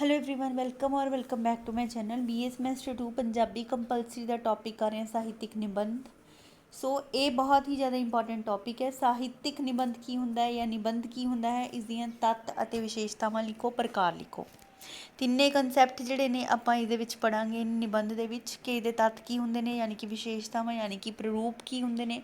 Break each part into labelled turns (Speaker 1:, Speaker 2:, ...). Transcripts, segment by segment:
Speaker 1: Hello everyone welcome ਔਰ welcome back to my channel BS semester 2 Punjabi compulsory the topic ਕਰ ਰਹੇ ਹਾਂ ਸਾਹਿਤਿਕ ਨਿਬੰਧ ਸੋ ਇਹ ਬਹੁਤ ਹੀ ਜ਼ਿਆਦਾ ਇੰਪੋਰਟੈਂਟ ਟੌਪਿਕ ਹੈ ਸਾਹਿਤਿਕ ਨਿਬੰਧ ਕੀ ਹੁੰਦਾ ਹੈ ਜਾਂ ਨਿਬੰਧ ਕੀ ਹੁੰਦਾ ਹੈ ਇਸ ਦੀਆਂ ਤੱਤ ਅਤੇ ਵਿਸ਼ੇਸ਼ਤਾਵਾਂ ਲਿਖੋ ਪ੍ਰਕਾਰ ਲਿਖੋ ਤਿੰਨੇ ਕਨਸੈਪਟ ਜਿਹੜੇ ਨੇ ਆਪਾਂ ਇਹਦੇ ਵਿੱਚ ਪੜਾਂਗੇ ਨਿਬੰਧ ਦੇ ਵਿੱਚ ਕਿ ਇਹਦੇ ਤੱਤ ਕੀ ਹੁੰਦੇ ਨੇ, ਯਾਨੀ ਕਿ ਵਿਸ਼ੇਸ਼ਤਾਵਾਂ, ਯਾਨੀ ਕਿ ਪ੍ਰਰੂਪ ਕੀ ਹੁੰਦੇ ਨੇ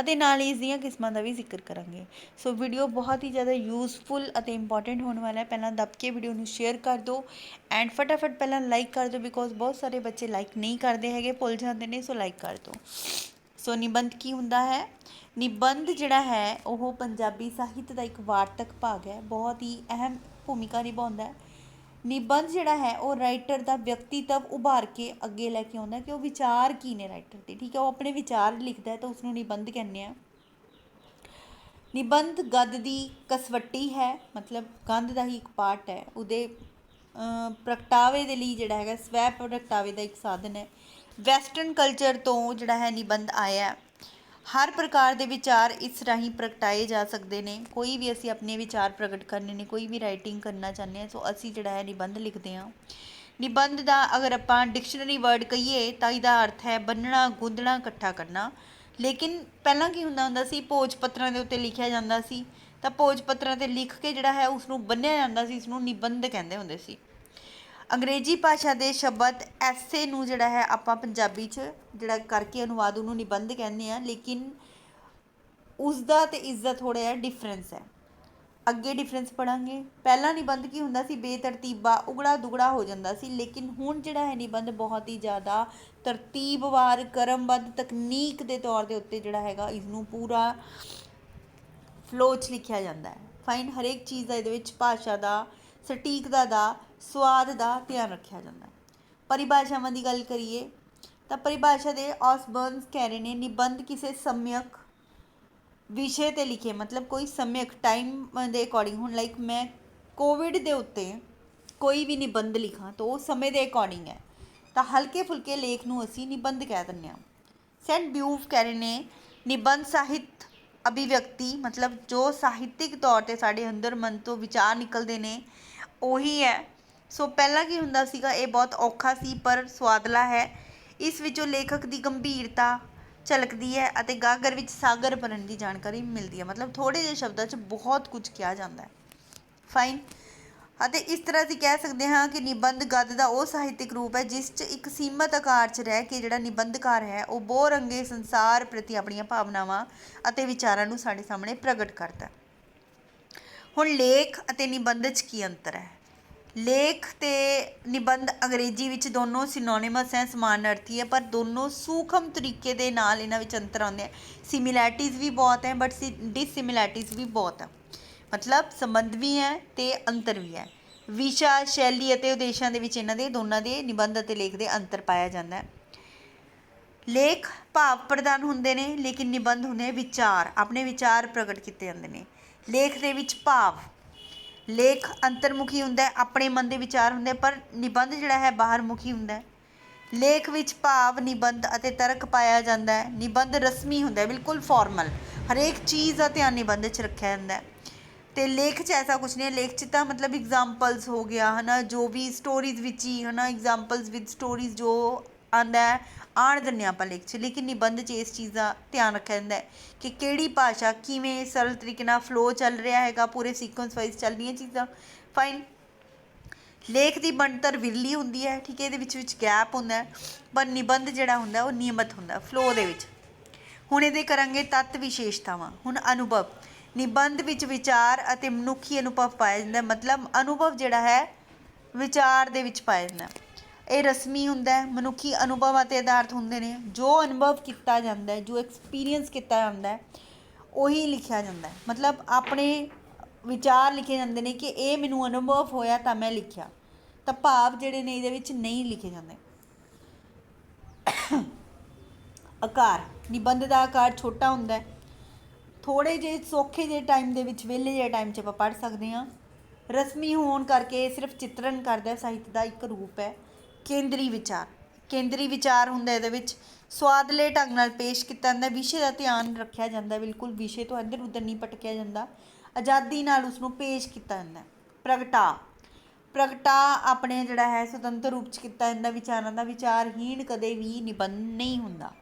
Speaker 1: ਅਤੇ ਨਾਲ ਹੀ ਇਸ ਦੀਆਂ ਕਿਸਮਾਂ ਦਾ ਵੀ ਜ਼ਿਕਰ ਕਰਾਂਗੇ। ਸੋ ਵੀਡੀਓ ਬਹੁਤ ਹੀ ਜ਼ਿਆਦਾ ਯੂਸਫੁਲ ਅਤੇ ਇੰਪੋਰਟੈਂਟ ਹੋਣ ਵਾਲਾ ਹੈ। ਪਹਿਲਾਂ ਦੱਬ ਕੇ ਵੀਡੀਓ ਨੂੰ ਸ਼ੇਅਰ ਕਰ ਦਿਓ ਐਂਡ ਫਟਾਫਟ ਪਹਿਲਾਂ ਲਾਈਕ ਕਰ ਦਿਓ ਬਿਕੋਜ਼ ਬਹੁਤ ਸਾਰੇ ਬੱਚੇ ਲਾਈਕ ਨਹੀਂ ਕਰਦੇ ਹੈਗੇ, ਭੁੱਲ ਜਾਂਦੇ ਨੇ, ਸੋ ਲਾਈਕ ਕਰ ਦਿਓ। ਸੋ ਨਿਬੰਧ ਕੀ ਹੁੰਦਾ ਹੈ? ਨਿਬੰਧ ਜਿਹੜਾ ਹੈ, ਉਹ ਪੰਜਾਬੀ ਸਾਹਿਤ ਦਾ ਇੱਕ ਵਾਰਤਕ ਭਾਗ ਹੈ। ਬਹੁਤ ਹੀ ਅਹਿਮ ਭੂਮਿਕਾ ਨਿਭਾਉਂਦਾ ਹੈ। ਨਿਬੰਧ ਜਿਹੜਾ ਹੈ ਉਹ ਰਾਈਟਰ ਦਾ ਵਿਅਕਤੀਤਵ ਉਭਾਰ ਕੇ ਅੱਗੇ ਲੈ ਕੇ ਆਉਂਦਾ ਕਿ ਉਹ ਵਿਚਾਰ ਕੀ ਨੇ ਰਾਈਟਰ ਦੇ, ਠੀਕ ਹੈ, ਉਹ ਆਪਣੇ ਵਿਚਾਰ ਲਿਖਦਾ ਹੈ ਤਾਂ ਉਸ ਨੂੰ ਨਿਬੰਧ ਕਹਿੰਦੇ ਆ ਨਿਬੰਧ ਗਦ ਦੀ ਕਸਵੱਟੀ ਹੈ, ਮਤਲਬ ਗੰਧ ਦਾ ਹੀ ਇੱਕ ਪਾਰਟ ਹੈ, ਉਹਦੇ ਪ੍ਰਗਟਾਵੇ ਦੇ ਲਈ ਜਿਹੜਾ ਹੈਗਾ, ਸਵੈ ਪ੍ਰਗਟਾਵੇ ਦਾ ਇੱਕ ਸਾਧਨ ਹੈ। ਵੈਸਟਰਨ ਕਲਚਰ ਤੋਂ ਜਿਹੜਾ ਹੈ ਨਿਬੰਧ ਆਇਆ ਹਰ ਪ੍ਰਕਾਰ ਦੇ ਵਿਚਾਰ ਇਸ ਰਾਹੀਂ ਪ੍ਰਗਟਾਏ ਜਾ ਸਕਦੇ ਨੇ। ਕੋਈ ਵੀ ਅਸੀਂ ਆਪਣੇ ਵਿਚਾਰ ਪ੍ਰਗਟ ਕਰਨੇ ਨੇ, ਕੋਈ ਵੀ ਰਾਈਟਿੰਗ ਕਰਨਾ ਚਾਹੁੰਦੇ ਹਾਂ, ਸੋ ਅਸੀਂ ਜਿਹੜਾ ਹੈ ਨਿਬੰਧ ਲਿਖਦੇ ਹਾਂ। ਨਿਬੰਧ ਦਾ ਅਗਰ ਆਪਾਂ ਡਿਕਸ਼ਨਰੀ ਵਰਡ ਕਹੀਏ, ਤਾਂ ਇਹਦਾ ਅਰਥ ਹੈ ਬੰਨਣਾ, ਗੁੰਦਣਾ, ਇਕੱਠਾ ਕਰਨਾ। ਲੇਕਿਨ ਪਹਿਲਾਂ ਕੀ ਹੁੰਦਾ ਹੁੰਦਾ ਸੀ, ਭੋਜ ਪੱਤਰਾਂ ਦੇ ਉੱਤੇ ਲਿਖਿਆ ਜਾਂਦਾ ਸੀ। ਤਾਂ ਭੋਜ ਪੱਤਰਾਂ ਤੇ ਲਿਖ ਕੇ ਜਿਹੜਾ ਹੈ ਉਸ ਨੂੰ ਬੰਨਿਆ ਜਾਂਦਾ ਸੀ ਇਸ ਨੂੰ ਨਿਬੰਧ ਕਹਿੰਦੇ ਹੁੰਦੇ ਸੀ। ਅੰਗਰੇਜ਼ੀ ਭਾਸ਼ਾ ਦੇ ਸ਼ਬਦ ਐਸੇ ਨੂੰ ਜਿਹੜਾ ਹੈ ਆਪਾਂ ਪੰਜਾਬੀ 'ਚ ਜਿਹੜਾ ਕਰਕੇ ਅਨੁਵਾਦ ਉਹਨੂੰ ਨਿਬੰਧ ਕਹਿੰਦੇ ਆ, ਲੇਕਿਨ ਉਸ ਦਾ ਤੇ ਇਸ ਦਾ ਥੋੜ੍ਹਾ ਜਿਹਾ ਡਿਫਰੈਂਸ ਹੈ। ਅੱਗੇ ਡਿਫਰੈਂਸ ਪੜਾਂਗੇ ਪਹਿਲਾ ਨਿਬੰਧ ਕੀ ਹੁੰਦਾ ਸੀ? ਬੇਤਰਤੀਬਾ, ਉਗੜਾ ਦੁਗੜਾ ਹੋ ਜਾਂਦਾ ਸੀ, ਲੇਕਿਨ ਹੁਣ ਜਿਹੜਾ ਹੈ ਨਿਬੰਧ ਬਹੁਤ ਹੀ ਜ਼ਿਆਦਾ ਤਰਤੀਬਵਾਰ, ਕਰਮਬੱਧ ਤਕਨੀਕ ਦੇ ਤੌਰ ਦੇ ਉੱਤੇ ਜਿਹੜਾ ਹੈਗਾ ਇਸ ਨੂੰ ਪੂਰਾ ਫਲੋ 'ਚ ਲਿਖਿਆ ਜਾਂਦਾ ਹੈ। ਫਾਈਨ ਹਰੇਕ ਚੀਜ਼ ਦਾ ਇਹਦੇ ਵਿੱਚ ਭਾਸ਼ਾ ਦਾ ਸਟੀਕਤਾ ਦਾ ਸਵਾਦ ਦਾ ਧਿਆਨ ਰੱਖਿਆ ਜਾਂਦਾ। ਹੈ ਪਰਿਭਾਸ਼ਾਵਾਂ ਦੀ ਗੱਲ ਕਰੀਏ ਤਾਂ ਪਰਿਭਾਸ਼ਾ ਦੇ ਔਸਬਰਨਸ ਕਹਿ ਰਹੇ ਨੇ, ਨਿਬੰਧ ਕਿਸੇ ਸਮਯਕ ਵਿਸ਼ੇ ਤੇ ਲਿਖੇ, ਮਤਲਬ ਕੋਈ ਸਮਯਕ ਟਾਈਮ ਦੇ ਅਕੋਰਡਿੰਗ ਹੁਣ ਲਾਈਕ ਮੈਂ ਕੋਵਿਡ ਦੇ ਉੱਤੇ ਕੋਈ ਵੀ ਨਿਬੰਧ ਲਿਖਾਂ, ਤਾਂ ਉਹ ਸਮੇਂ ਦੇ ਅਕੋਰਡਿੰਗ ਹੈ। ਤਾਂ ਹਲਕੇ ਫੁਲਕੇ ਲੇਖ ਨੂੰ ਅਸੀਂ ਨਿਬੰਧ ਕਹਿ ਦਿੰਦੇ ਹਾਂ। ਸੈਂਟ ਬਿਊਫ ਕਹਿ ਰਹੇ ਨੇ, ਨਿਬੰਧ ਸਾਹਿਤ ਅਭਿਵਿਅਕਤੀ, ਮਤਲਬ ਜੋ ਸਾਹਿਤਿਕ ਤੌਰ ਤੇ ਸਾਡੇ ਅੰਦਰ ਮਨ ਤੋਂ ਵਿਚਾਰ ਨਿਕਲਦੇ ਨੇ ਉਹੀ ਹੈ। ਸੋ ਪਹਿਲਾਂ ਕੀ ਹੁੰਦਾ ਸੀਗਾ, ਇਹ ਬਹੁਤ ਔਖਾ ਸੀ, ਪਰ ਸੁਆਦਲਾ ਹੈ। ਇਸ ਵਿੱਚੋਂ ਲੇਖਕ ਦੀ ਗੰਭੀਰਤਾ ਝਲਕਦੀ ਹੈ ਅਤੇ ਗਾਗਰ ਵਿੱਚ ਸਾਗਰ ਬਣਨ ਦੀ ਜਾਣਕਾਰੀ ਮਿਲਦੀ ਹੈ। ਮਤਲਬ ਥੋੜੇ ਜਿਹੇ ਸ਼ਬਦਾਂ 'ਚ ਬਹੁਤ ਕੁਝ ਕਿਹਾ ਜਾਂਦਾ ਹੈ। ਫਾਈਨ ਅਤੇ ਇਸ ਤਰ੍ਹਾਂ ਅਸੀਂ ਕਹਿ ਸਕਦੇ ਹਾਂ ਕਿ ਨਿਬੰਧ ਗੱਦ ਦਾ ਉਹ ਸਾਹਿਤਿਕ ਰੂਪ ਹੈ, ਜਿਸ 'ਚ ਇੱਕ ਸੀਮਤ ਆਕਾਰ 'ਚ ਰਹਿ ਕੇ ਜਿਹੜਾ ਨਿਬੰਧਕਾਰ ਹੈ, ਉਹ ਬਹੁਰੰਗੇ ਸੰਸਾਰ ਪ੍ਰਤੀ ਆਪਣੀਆਂ ਭਾਵਨਾਵਾਂ ਅਤੇ ਵਿਚਾਰਾਂ ਨੂੰ ਸਾਡੇ ਸਾਹਮਣੇ ਪ੍ਰਗਟ ਕਰਦਾ ਹੈ। ਹੁਣ ਲੇਖ ਅਤੇ ਨਿਬੰਧ 'ਚ ਕੀ ਅੰਤਰ ਹੈ? ਲੇਖ ਤੇ ਨਿਬੰਧ ਅੰਗਰੇਜ਼ੀ ਵਿੱਚ ਦੋਨੋਂ ਸਿਨੋਨਿਮਸ ਹੈ, ਸਮਾਨ ਅਰਥੀ ਹੈ, ਪਰ ਦੋਨੋਂ ਸੂਖਮ ਤਰੀਕੇ ਦੇ ਨਾਲ ਇਹਨਾਂ ਵਿੱਚ ਅੰਤਰ ਆਉਂਦੇ ਹੈ। ਸਿਮਿਲੈਰਿਟੀਜ਼ ਵੀ ਬਹੁਤ ਹੈ ਬਟ ਡਿਸਸਿਮਿਲੈਰਿਟੀਜ਼ ਵੀ ਬਹੁਤ ਹੈ। ਮਤਲਬ ਸੰਬੰਧ ਵੀ ਹੈ ਤੇ ਅੰਤਰ ਵੀ ਹੈ। ਵਿਸ਼ਾ, ਸ਼ੈਲੀ ਅਤੇ ਉਦੇਸ਼ਾਂ ਦੇ ਵਿੱਚ ਇਹਨਾਂ ਦੇ ਦੋਨਾਂ ਦੇ ਨਿਬੰਧ ਅਤੇ ਲੇਖ ਦੇ ਅੰਤਰ ਪਾਇਆ ਜਾਂਦਾ ਹੈ। ਲੇਖ ਭਾਵ ਪ੍ਰਦਾਨ ਹੁੰਦੇ ਨੇ, ਲੇਕਿਨ ਨਿਬੰਧ ਹੁੰਦੇ ਨੇ ਵਿਚਾਰ, ਆਪਣੇ ਵਿਚਾਰ ਪ੍ਰਗਟ ਕੀਤੇ ਜਾਂਦੇ ਨੇ। ਲੇਖ ਦੇ ਵਿੱਚ ਭਾਵ। ਲੇਖ ਅੰਤਰਮੁਖੀ ਹੁੰਦਾ ਆਪਣੇ ਮਨ ਦੇ ਵਿਚਾਰ ਹੁੰਦੇ ਪਰ ਨਿਬੰਧ ਜਿਹੜਾ ਹੈ ਬਾਹਰਮੁਖੀ ਹੁੰਦਾ ਲੇਖ ਵਿੱਚ ਭਾਵ, ਨਿਬੰਧ ਅਤੇ ਤਰਕ ਪਾਇਆ ਜਾਂਦਾ ਹੈ। ਨਿਬੰਧ ਰਸਮੀ ਹੁੰਦਾ ਹੈ, ਬਿਲਕੁਲ ਫਾਰਮਲ ਹਰੇਕ ਚੀਜ਼ ਦਾ ਧਿਆਨ ਨਿਬੰਧ 'ਚ ਰੱਖਿਆ ਜਾਂਦਾ ਹੈ। ਤੇ ਲੇਖ 'ਚ ਐਸਾ ਕੁਝ ਨਹੀਂ ਹੈ, ਲੇਖ 'ਚ ਤਾਂ ਮਤਲਬ ਐਗਜ਼ਾਮਪਲਸ ਹੋ ਗਿਆ, ਹਨਾ, ਜੋ ਵੀ ਸਟੋਰੀਜ਼ ਵਿੱਚ ਹੀ, ਹਨਾ ਐਗਜ਼ਾਮਪਲਸ ਵਿਦ ਸਟੋਰੀਜ਼ ਜੋ ਆਂਦਾ ਹੈ ਆਣ ਦਿੰਦੇ ਹਾਂ ਆਪਾਂ ਲੇਖ 'ਚ। ਲੇਕਿਨ ਨਿਬੰਧ 'ਚ ਇਸ ਚੀਜ਼ ਦਾ ਧਿਆਨ ਰੱਖਿਆ ਜਾਂਦਾ ਹੈ ਕਿ ਕਿਹੜੀ ਭਾਸ਼ਾ ਕਿਵੇਂ ਸਰਲ ਤਰੀਕੇ ਨਾਲ ਫਲੋ ਚੱਲ ਰਿਹਾ ਹੈਗਾ, ਪੂਰੇ ਸੀਕੁਐਂਸ ਵਾਈਜ਼ ਚੱਲ ਰਹੀਆਂ ਚੀਜ਼ਾਂ। ਫਾਈਨ ਲੇਖ ਦੀ ਬਣਤਰ ਵਿਰਲੀ ਹੁੰਦੀ ਹੈ, ਠੀਕ ਹੈ, ਇਹਦੇ ਵਿੱਚ ਵਿੱਚ ਗੈਪ ਹੁੰਦਾ ਪਰ ਨਿਬੰਧ ਜਿਹੜਾ ਹੁੰਦਾ ਉਹ ਨਿਯਮਤ ਹੁੰਦਾ ਫਲੋ ਦੇ ਵਿੱਚ। ਹੁਣ ਇਹਦੇ ਕਰਾਂਗੇ ਤੱਤ ਵਿਸ਼ੇਸ਼ਤਾਵਾਂ। ਹੁਣ ਅਨੁਭਵ। ਨਿਬੰਧ ਵਿੱਚ ਵਿਚਾਰ ਅਤੇ ਮਨੁੱਖੀ ਅਨੁਭਵ ਪਾਇਆ ਜਾਂਦਾ ਮਤਲਬ ਅਨੁਭਵ ਜਿਹੜਾ ਹੈ, ਵਿਚਾਰ ਦੇ ਵਿੱਚ ਪਾਇਆ ਜਾਂਦਾ ਇਹ ਰਸਮੀ ਹੁੰਦਾ ਮਨੁੱਖੀ ਅਨੁਭਵਾਂ ਤੇ ਆਧਾਰਿਤ ਹੁੰਦੇ ਨੇ, ਜੋ ਅਨੁਭਵ ਕੀਤਾ ਜਾਂਦਾ ਜੋ ਐਕਸਪੀਰੀਅੰਸ ਕੀਤਾ ਜਾਂਦਾ ਉਹੀ ਲਿਖਿਆ ਜਾਂਦਾ ਮਤਲਬ ਆਪਣੇ ਵਿਚਾਰ ਲਿਖੇ ਜਾਂਦੇ ਨੇ ਕਿ ਇਹ ਮੈਨੂੰ ਅਨੁਭਵ ਹੋਇਆ ਤਾਂ ਮੈਂ ਲਿਖਿਆ। ਤਾਂ ਭਾਵ ਜਿਹੜੇ ਨੇ ਇਹਦੇ ਵਿੱਚ ਨਹੀਂ ਲਿਖੇ ਜਾਂਦੇ। ਆਕਾਰ, ਨਿਬੰਧ ਦਾ ਆਕਾਰ ਛੋਟਾ ਹੁੰਦਾ ਹੈ। ਥੋੜੇ ਜਿਹੇ ਸੌਖੇ ਜਿਹੇ ਟਾਈਮ ਦੇ ਵਿੱਚ, ਵਿਹਲੇ ਜਿਹੇ ਟਾਈਮ 'ਚ ਆਪਾਂ ਪੜ੍ਹ ਸਕਦੇ ਹਾਂ। ਰਸਮੀ ਹੋਣ ਕਰਕੇ ਇਹ ਸਿਰਫ ਚਿੱਤਰਨ ਕਰਦਾ ਸਾਹਿਤ ਦਾ ਇੱਕ ਰੂਪ ਹੈ। ਕੇਂਦਰੀ ਵਿਚਾਰ। ਕੇਂਦਰੀ ਵਿਚਾਰ ਹੁੰਦਾ ਇਹਦੇ ਵਿੱਚ, ਸਵਾਦਲੇ ਢੰਗ ਨਾਲ ਪੇਸ਼ ਕੀਤਾ ਜਾਂਦਾ, ਵਿਸ਼ੇ ਦਾ ਧਿਆਨ ਰੱਖਿਆ ਜਾਂਦਾ, ਬਿਲਕੁਲ ਵਿਸ਼ੇ ਤੋਂ ਇੱਧਰ ਉੱਧਰ ਨਹੀਂ ਭਟਕਿਆ ਜਾਂਦਾ, ਆਜ਼ਾਦੀ ਨਾਲ ਉਸ ਨੂੰ ਪੇਸ਼ ਕੀਤਾ ਜਾਂਦਾ। ਹੈ। ਪ੍ਰਗਟਾ। ਪ੍ਰਗਟਾ ਆਪਣੇ ਜਿਹੜਾ ਹੈ, ਸੁਤੰਤਰ ਰੂਪ ਚ ਕੀਤਾ ਜਾਂਦਾ, ਵਿਚਾਰਾਂ ਦਾ ਵਿਚਾਰਹੀਣ ਕਦੇ ਵੀ ਨਿਬੰਧ ਨਹੀਂ ਹੁੰਦਾ।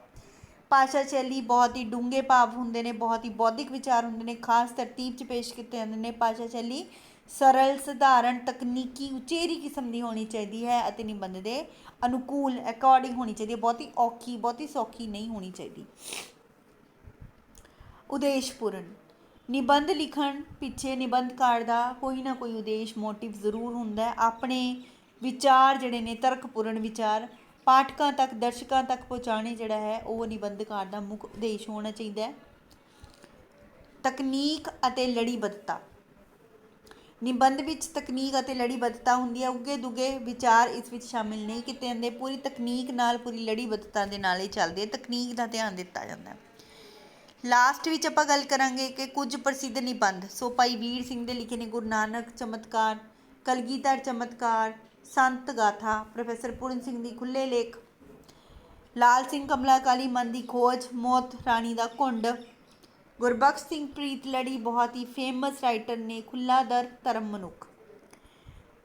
Speaker 1: ਭਾਸ਼ਾ ਸ਼ੈਲੀ ਬਹੁਤ ਹੀ ਡੂੰਘੇ ਭਾਵ ਹੁੰਦੇ ਨੇ, ਬਹੁਤ ਹੀ ਬੌਧਿਕ ਵਿਚਾਰ ਹੁੰਦੇ ਨੇ, ਖਾਸ ਤਰਤੀਬ 'ਚ ਪੇਸ਼ ਕੀਤੇ ਜਾਂਦੇ ਨੇ ਭਾਸ਼ਾ ਸ਼ੈਲੀ। ਸਰਲ, ਸਧਾਰਨ, ਤਕਨੀਕੀ, ਉਚੇਰੀ ਕਿਸਮ ਦੀ ਹੋਣੀ ਚਾਹੀਦੀ ਹੈ ਅਤੇ ਨਿਬੰਧ ਦੇ ਅਨੁਕੂਲ ਅਕੋਰਡਿੰਗ ਹੋਣੀ ਚਾਹੀਦੀ ਹੈ। ਬਹੁਤੀ ਔਖੀ, ਬਹੁਤੀ ਸੌਖੀ ਨਹੀਂ ਹੋਣੀ ਚਾਹੀਦੀ। ਉਦੇਸ਼ਪੂਰਨ ਨਿਬੰਧ ਲਿਖਣ ਪਿੱਛੇ ਨਿਬੰਧਕਾਰ ਦਾ ਕੋਈ ਨਾ ਕੋਈ ਉਦੇਸ਼, ਮੋਟਿਵ ਜ਼ਰੂਰ ਹੁੰਦਾ ਹੈ। ਆਪਣੇ ਵਿਚਾਰ ਜਿਹੜੇ ਨੇ ਤਰਕਪੂਰਨ ਵਿਚਾਰ ਪਾਠਕਾਂ ਤੱਕ, ਦਰਸ਼ਕਾਂ ਤੱਕ ਪਹੁੰਚਾਉਣੇ ਜਿਹੜਾ ਹੈ, ਉਹ ਨਿਬੰਧਕਾਰ ਦਾ ਮੁੱਖ ਉਦੇਸ਼ ਹੋਣਾ ਚਾਹੀਦਾ ਹੈ। ਤਕਨੀਕ ਅਤੇ ਲੜੀਬੱਧਤਾ। ਨਿਬੰਧ ਵਿੱਚ ਤਕਨੀਕ ਅਤੇ ਲੜੀਬੱਧਤਾ ਹੁੰਦੀ ਹੈ। ਉੱਗੇ ਦੁਗੇ ਵਿਚਾਰ ਇਸ ਵਿੱਚ ਸ਼ਾਮਿਲ ਨਹੀਂ ਕੀਤੇ ਜਾਂਦੇ। ਪੂਰੀ ਤਕਨੀਕ ਨਾਲ, ਪੂਰੀ ਲੜੀਬੱਧਤਾ ਦੇ ਨਾਲ ਹੀ ਚੱਲਦੇ ਆ। ਤਕਨੀਕ ਦਾ ਧਿਆਨ ਦਿੱਤਾ ਜਾਂਦਾ ਹੈ। ਲਾਸਟ ਵਿੱਚ ਆਪਾਂ ਗੱਲ ਕਰਾਂਗੇ ਕਿ ਕੁਝ ਪ੍ਰਸਿੱਧ ਨਿਬੰਧ। ਸੋ ਭਾਈ ਵੀਰ ਸਿੰਘ ਦੇ ਲਿਖੇ ਨੇ, ਗੁਰੂ ਨਾਨਕ ਚਮਤਕਾਰ, ਕਲਗੀਧਰ ਚਮਤਕਾਰ ਸੰਤ ਗਾਥਾ, ਪ੍ਰੋਫੈਸਰ ਪੂਰਨ ਸਿੰਘ ਦੀ ਖੁੱਲੇ ਲੇਖ, ਲਾਲ ਸਿੰਘ ਕਮਲਾ ਕਾਲੀ ਮਨ ਦੀ ਖੋਜ, ਮੌਤ ਰਾਣੀ ਦਾ ਘੁੰਡ। ਗੁਰਬਖਸ਼ ਸਿੰਘ ਪ੍ਰੀਤ ਲੜੀ ਬਹੁਤ ਹੀ ਫੇਮਸ ਰਾਈਟਰ ਨੇ ਖੁੱਲਾ ਦਰ, ਧਰਮ ਮਨੁੱਖ।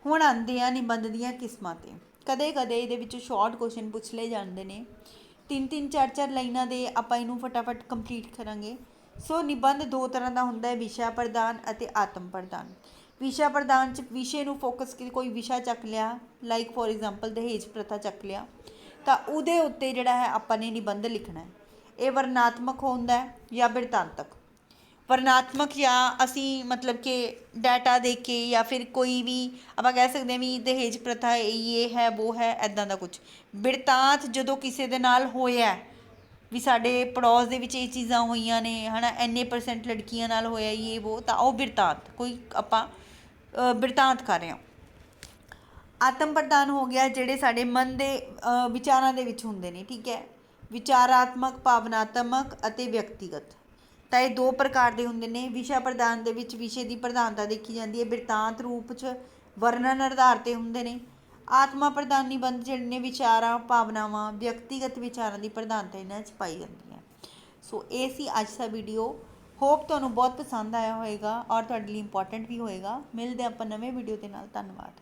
Speaker 1: ਹੁਣ ਆਉਂਦੇ ਆ ਨਿਬੰਧ ਦੀਆਂ ਕਿਸਮਾਂ ਤੇ। ਕਦੇ ਕਦੇ ਇਹਦੇ ਵਿੱਚੋਂ ਸ਼ਾਰਟ ਕੁਐਸਚਨ ਪੁੱਛ ਲਏ ਜਾਂਦੇ ਨੇ। ਤਿੰਨ ਤਿੰਨ ਚਾਰ ਚਾਰ ਲਾਈਨਾਂ ਦੇ ਆਪਾਂ ਇਹਨੂੰ ਫਟਾਫਟ ਕੰਪਲੀਟ ਕਰਾਂਗੇ। ਸੋ ਨਿਬੰਧ ਦੋ ਤਰ੍ਹਾਂ ਦਾ ਹੁੰਦਾ ਹੈ, ਵਿਸ਼ਾ ਪ੍ਰਧਾਨ ਅਤੇ ਆਤਮ ਪ੍ਰਦਾਨ। ਵਿਸ਼ਾ ਪ੍ਰਦਾਨ ਚ ਵਿਸ਼ੇ ਨੂੰ ਫੋਕਸ ਕੀ ਕੋਈ ਵਿਸ਼ਾ ਚੱਕ ਲਿਆ ਲਾਈਕ ਫੋਰ ਐਗਜ਼ਾਮਪਲ ਦਹੇਜ ਪ੍ਰਥਾ ਚੱਕ ਲਿਆ, ਤਾਂ ਉਹਦੇ ਉੱਤੇ ਜਿਹੜਾ ਹੈ ਆਪਾਂ ਨੇ ਨਿਬੰਧ ਲਿਖਣਾ ਹੈ। ਇਹ ਵਰਣਾਤਮਕ ਹੁੰਦਾ ਹੈ ਜਾਂ ਬਿਰਤਾਂਤਕ? ਵਰਣਾਤਮਕ ਜਾਂ ਅਸੀਂ ਮਤਲਬ ਕਿ ਡਾਟਾ ਦੇ ਕੇ ਜਾਂ ਫਿਰ ਕੋਈ ਵੀ ਆਪਾਂ ਕਹਿ ਸਕਦੇ ਹਾਂ ਵੀ ਦਹੇਜ ਪ੍ਰਥਾ ਇਹ ਹੈ, ਉਹ ਹੈ ਐਦਾਂ ਦਾ ਕੁਝ ਬਿਰਤਾਂਤ ਜਦੋਂ ਕਿਸੇ ਦੇ ਨਾਲ ਹੋਇਆ ਵੀ ਸਾਡੇ ਪੜੋਸ ਦੇ ਵਿੱਚ ਇਹ ਚੀਜ਼ਾਂ ਹੋਈਆਂ ਨੇ, ਹਨਾ, ਇੰਨੇ ਪਰਸੈਂਟ ਲੜਕੀਆਂ ਨਾਲ ਹੋਇਆ, ਇਹ, ਉਹ, ਤਾਂ ਉਹ ਬਿਰਤਾਂਤ। ਕੋਈ ਆਪਾਂ ਬਿਰਤਾਂਤ ਕਰ ਰਹੇ ਹਾਂ। ਆਤਮ ਪ੍ਰਦਾਨ ਹੋ ਗਿਆ ਜਿਹੜੇ ਸਾਡੇ ਮਨ ਦੇ ਵਿਚਾਰਾਂ ਦੇ ਵਿੱਚ ਹੁੰਦੇ ਨੇ, ਠੀਕ ਹੈ? ਵਿਚਾਰਾਤਮਕ, ਭਾਵਨਾਤਮਕ ਅਤੇ ਵਿਅਕਤੀਗਤ। ਤਾਂ ਇਹ ਦੋ ਪ੍ਰਕਾਰ ਦੇ ਹੁੰਦੇ ਨੇ। ਵਿਸ਼ਾ ਪ੍ਰਧਾਨ ਦੇ ਵਿੱਚ ਵਿਸ਼ੇ ਦੀ ਪ੍ਰਧਾਨਤਾ ਦੇਖੀ ਜਾਂਦੀ ਹੈ। ਬਿਰਤਾਂਤ ਰੂਪ 'ਚ ਵਰਣਨ ਆਧਾਰ ਤੇ ਹੁੰਦੇ ਨੇ। ਆਤਮਾ ਪ੍ਰਦਾਨ ਨਿਬੰਧ ਜਿਹੜੇ ਨੇ, ਵਿਚਾਰਾਂ, ਭਾਵਨਾਵਾਂ, ਵਿਅਕਤੀਗਤ ਵਿਚਾਰਾਂ ਦੀ ਪ੍ਰਧਾਨਤਾ ਇਹਨਾਂ 'ਚ ਪਾਈ ਜਾਂਦੀ ਹੈ। ਸੋ, ਇਹ ਸੀ ਅੱਜ ਦਾ ਵੀਡੀਓ ਹੋਪ ਤੁਹਾਨੂੰ ਬਹੁਤ ਪਸੰਦ ਆਇਆ ਹੋਵੇਗਾ ਔਰ ਤੁਹਾਡੇ ਲਈ ਇੰਪੋਰਟੈਂਟ ਵੀ ਹੋਵੇਗਾ ਮਿਲਦੇ ਆਪਾਂ ਨਵੇਂ ਵੀਡੀਓ ਦੇ ਨਾਲ। ਧੰਨਵਾਦ।